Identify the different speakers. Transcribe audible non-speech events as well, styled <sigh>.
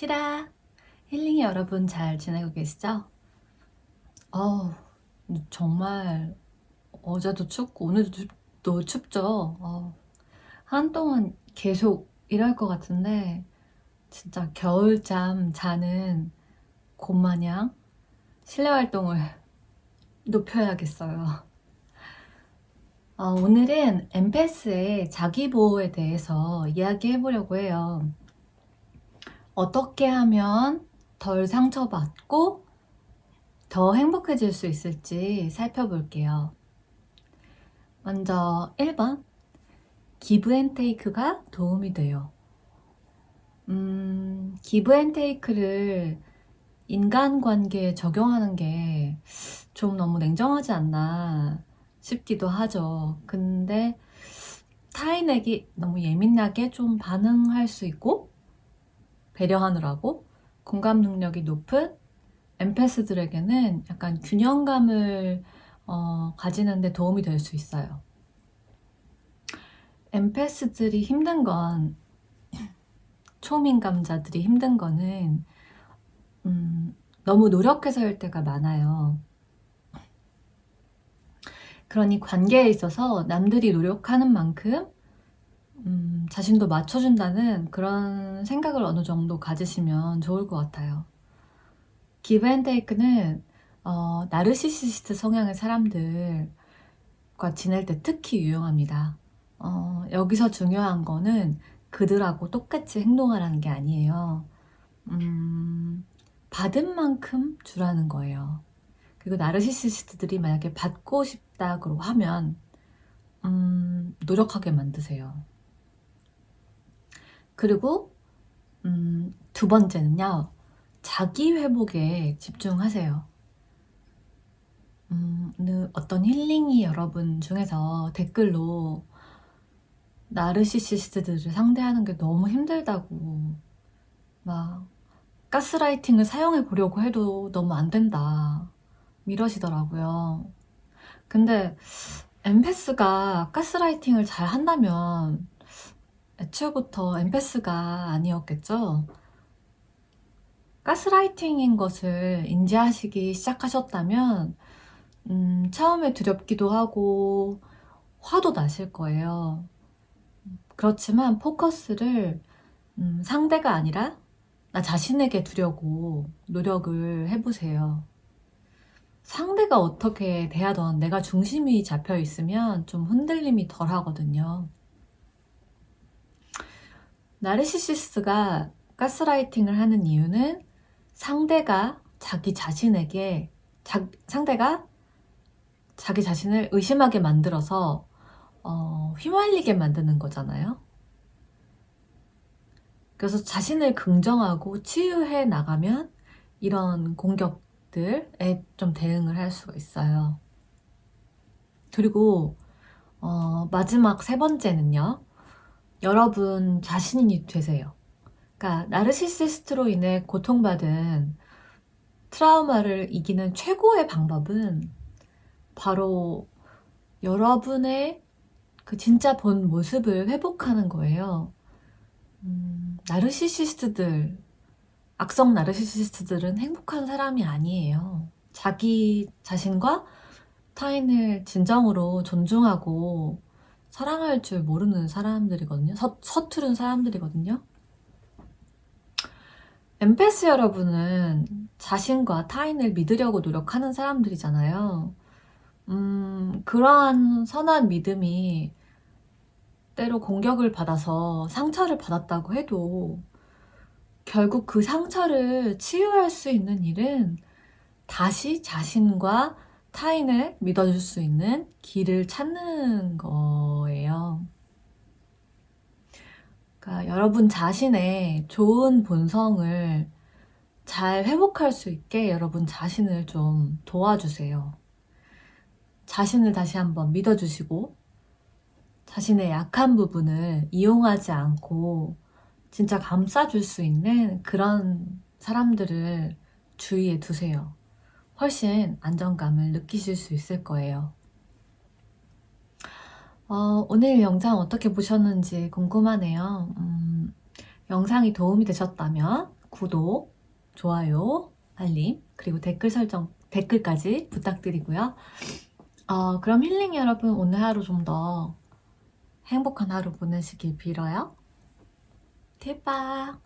Speaker 1: 티라 힐링이 여러분 잘 지내고 계시죠? 어우 정말 어제도 춥고 오늘도 춥, 또 춥죠. 어, 한동안 계속 이럴 것 같은데 진짜 겨울잠 자는 곰마냥 실내 활동을 <laughs> 높여야겠어요. 어, 오늘은 엠페스의 자기보호에 대해서 이야기해 보려고 해요. 어떻게 하면 덜 상처받고 더 행복해질 수 있을지 살펴볼게요. 먼저 1번. 기브 앤 테이크가 도움이 돼요. 음, 기브 앤 테이크를 인간관계에 적용하는 게 좀 너무 냉정하지 않나 싶기도 하죠. 근데 타인에게 너무 예민하게 좀 반응할 수 있고 배려하느라고 공감 능력이 높은 엠패스들에게는 약간 균형감을 어, 가지는데 도움이 될 수 있어요. 엠패스들이 힘든 건 초민감자들이 힘든 거는 음, 너무 노력해서일 때가 많아요. 그러니 관계에 있어서 남들이 노력하는 만큼 음, 자신도 맞춰준다는 그런 생각을 어느 정도 가지시면 좋을 것 같아요. 기브 앤 테이크는 어, 나르시시스트 성향의 사람들과 지낼 때 특히 유용합니다. 어, 여기서 중요한 거는 그들하고 똑같이 행동하라는 게 아니에요. 음, 받은 만큼 주라는 거예요. 그리고 나르시시스트들이 만약에 받고 싶다고 하면 음, 노력하게 만드세요. 그리고 음, 두 번째는요. 자기 회복에 집중하세요. 음, 어떤 힐링이 여러분 중에서 댓글로 나르시시스트들을 상대하는 게 너무 힘들다고 막 가스라이팅을 사용해 보려고 해도 너무 안 된다 이러시더라고요. 근데 엠페스가 가스라이팅을 잘 한다면 애초부터 엠페스가 아니었겠죠? 가스라이팅인 것을 인지하시기 시작하셨다면 음, 처음에 두렵기도 하고 화도 나실 거예요. 그렇지만 포커스를 음, 상대가 아니라 나 자신에게 두려고 노력을 해보세요. 상대가 어떻게 대하던 내가 중심이 잡혀 있으면 좀 흔들림이 덜 하거든요. 나르시시스가 가스라이팅을 하는 이유는 상대가 자기 자신에게 자, 상대가 자기 자신을 의심하게 만들어서 어, 휘말리게 만드는 거잖아요. 그래서 자신을 긍정하고 치유해 나가면 이런 공격들에 좀 대응을 할 수가 있어요. 그리고 어, 마지막 세 번째는요. 여러분 자신이 되세요. 그러니까 나르시시스트로 인해 고통받은 트라우마를 이기는 최고의 방법은 바로 여러분의 그 진짜 본 모습을 회복하는 거예요. 음, 나르시시스트들, 악성 나르시시스트들은 행복한 사람이 아니에요. 자기 자신과 타인을 진정으로 존중하고 사랑할 줄 모르는 사람들이거든요. 서, 서투른 사람들이거든요. 엠페스 여러분은 자신과 타인을 믿으려고 노력하는 사람들이잖아요. 음, 그러한 선한 믿음이 때로 공격을 받아서 상처를 받았다고 해도 결국 그 상처를 치유할 수 있는 일은 다시 자신과 타인을 믿어줄 수 있는 길을 찾는 거예요. 그러니까 여러분 자신의 좋은 본성을 잘 회복할 수 있게 여러분 자신을 좀 도와주세요. 자신을 다시 한번 믿어주시고 자신의 약한 부분을 이용하지 않고 진짜 감싸줄 수 있는 그런 사람들을 주위에 두세요. 훨씬 안정감을 느끼실 수 있을 거예요. 어, 오늘 영상 어떻게 보셨는지 궁금하네요. 음, 영상이 도움이 되셨다면 구독, 좋아요, 알림, 그리고 댓글 설정, 댓글까지 부탁드리고요. 어, 그럼 힐링 여러분 오늘 하루 좀 더 행복한 하루 보내시길 빌어요. 대박!